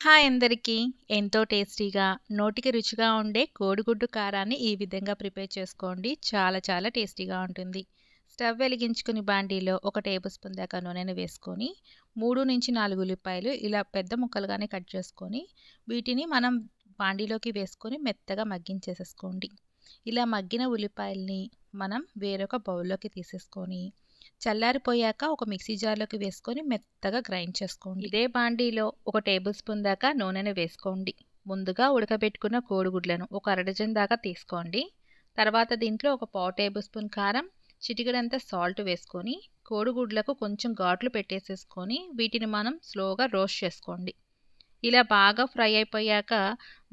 Hi అందరికీ. ఎంతో టేస్టీగా నోటికి రుచిగా ఉండే కోడిగుడ్డు కారాన్ని ఈ విధంగా ప్రిపేర్ చేసుకోండి. చాలా చాలా టేస్టీగా ఉంటుంది. స్టవ్ వెలిగించుకుని బాండీలో ఒక టేబుల్ స్పూన్ దాకా నూనెను వేసుకొని మూడు నుంచి నాలుగు ఉల్లిపాయలు ఇలా పెద్ద ముక్కలుగానే కట్ చేసుకొని వీటిని మనం బాండీలోకి వేసుకొని మెత్తగా మగ్గించేసేసుకోండి. ఇలా మగ్గిన ఉల్లిపాయల్ని మనం వేరొక బౌల్లోకి తీసేసుకొని చల్లారిపోయాక ఒక మిక్సీ జార్లోకి వేసుకొని మెత్తగా గ్రైండ్ చేసుకోండి. ఇదే బాండీలో ఒక టేబుల్ స్పూన్ దాకా నూనెను వేసుకోండి. ముందుగా ఉడకబెట్టుకున్న కోడిగుడ్లను ఒక అరడజన్ దాకా తీసుకోండి. తర్వాత దీంట్లో ఒక పావు టేబుల్ స్పూన్ కారం చిటికడంత సాల్ట్ వేసుకొని కోడిగుడ్లకు కొంచెం ఘాట్లు పెట్టేసేసుకొని వీటిని మనం స్లోగా రోస్ట్ చేసుకోండి. ఇలా బాగా ఫ్రై అయిపోయాక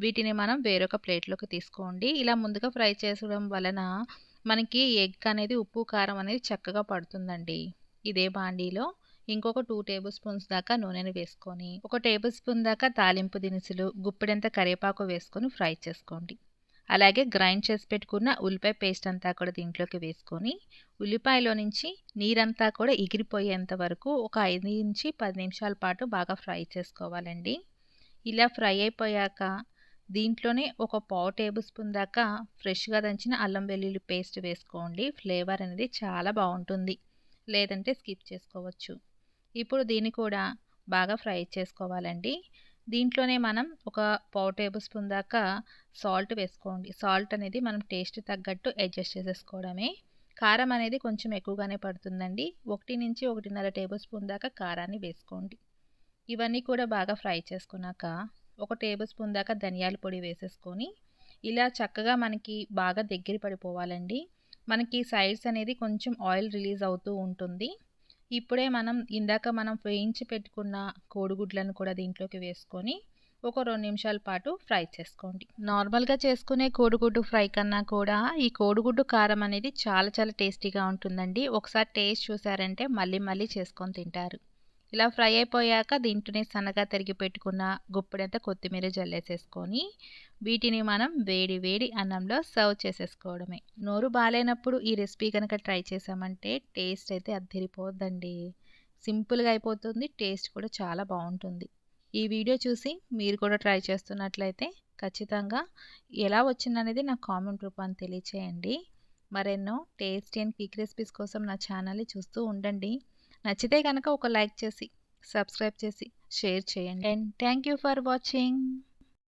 వీటిని మనం వేరొక ప్లేట్లోకి తీసుకోండి. ఇలా ముందుగా ఫ్రై చేసుకోవడం వలన మనకి ఎగ్ అనేది ఉప్పు కారం అనేది చక్కగా పడుతుందండి. ఇదే బాండీలో ఇంకొక టూ టేబుల్ స్పూన్స్ దాకా నూనెను వేసుకొని ఒక టేబుల్ స్పూన్ దాకా తాలింపు దినుసులు గుప్పిడంత కరివేపాకు వేసుకొని ఫ్రై చేసుకోండి. అలాగే గ్రైండ్ చేసి పెట్టుకున్న ఉల్లిపాయ పేస్ట్ అంతా కూడా దీంట్లోకి వేసుకొని ఉల్లిపాయలో నుంచి నీరంతా కూడా ఎగిరిపోయేంత వరకు ఒక ఐదు నుంచి పది నిమిషాల పాటు బాగా ఫ్రై చేసుకోవాలండి. ఇలా ఫ్రై అయిపోయాక దీంట్లోనే ఒక పావు టేబుల్ స్పూన్ దాకా ఫ్రెష్గా దంచిన అల్లం వెల్లుల్లి పేస్ట్ వేసుకోండి. ఫ్లేవర్ అనేది చాలా బాగుంటుంది. లేదంటే స్కిప్ చేసుకోవచ్చు. ఇప్పుడు దీన్ని కూడా బాగా ఫ్రై చేసుకోవాలండి. దీంట్లోనే మనం ఒక పావు టేబుల్ స్పూన్ దాకా సాల్ట్ వేసుకోండి. సాల్ట్ అనేది మనం టేస్ట్ తగ్గట్టు అడ్జస్ట్ చేసేసుకోవడమే. కారం అనేది కొంచెం ఎక్కువగానే పడుతుందండి. ఒకటి నుంచి ఒకటిన్నర టేబుల్ స్పూన్ దాకా కారాన్ని వేసుకోండి. ఇవన్నీ కూడా బాగా ఫ్రై చేసుకున్నాక ఒక టేబుల్ స్పూన్ దాకా ధనియాల పొడి వేసేసుకొని ఇలా చక్కగా మనకి బాగా దగ్గర పడిపోవాలండి. మనకి సైడ్స్ అనేది కొంచెం ఆయిల్ రిలీజ్ అవుతూ ఉంటుంది. ఇప్పుడే మనం ఇందాక మనం వేయించి పెట్టుకున్న కోడిగుడ్లను కూడా దీంట్లోకి వేసుకొని ఒక రెండు నిమిషాల పాటు ఫ్రై చేసుకోండి. నార్మల్గా చేసుకునే కోడిగుడ్డు ఫ్రై కన్నా కూడా ఈ కోడిగుడ్డు కారం అనేది చాలా చాలా టేస్టీగా ఉంటుందండి. ఒకసారి టేస్ట్ చూసారంటే మళ్ళీ మళ్ళీ చేసుకొని తింటారు. ఇలా ఫ్రై అయిపోయాక దీంట్లోనే సన్నగా తరిగి పెట్టుకున్న గుప్పెడంత కొత్తిమీర జల్లేసేసుకొని వీటిని మనం వేడి వేడి అన్నంలో సర్వ్ చేసేసుకోవడమే. నోరు బాగాలేనప్పుడు ఈ రెసిపీ కనుక ట్రై చేసామంటే టేస్ట్ అయితే అద్దరిపోద్దండి. సింపుల్గా అయిపోతుంది టేస్ట్ కూడా చాలా బాగుంటుంది. ఈ వీడియో చూసి మీరు కూడా ట్రై చేస్తున్నట్లయితే ఖచ్చితంగా ఎలా వచ్చిందనేది నా కామెంట్ రూపాన్ని తెలియచేయండి. మరెన్నో టేస్టీ అండ్ క్విక్ రెసిపీస్ కోసం నా ఛానల్ని చూస్తూ ఉండండి. నచ్చితే కనుక ఒక లైక్ చేసి సబ్స్క్రైబ్ చేసి షేర్ చేయండి. And thank you for watching.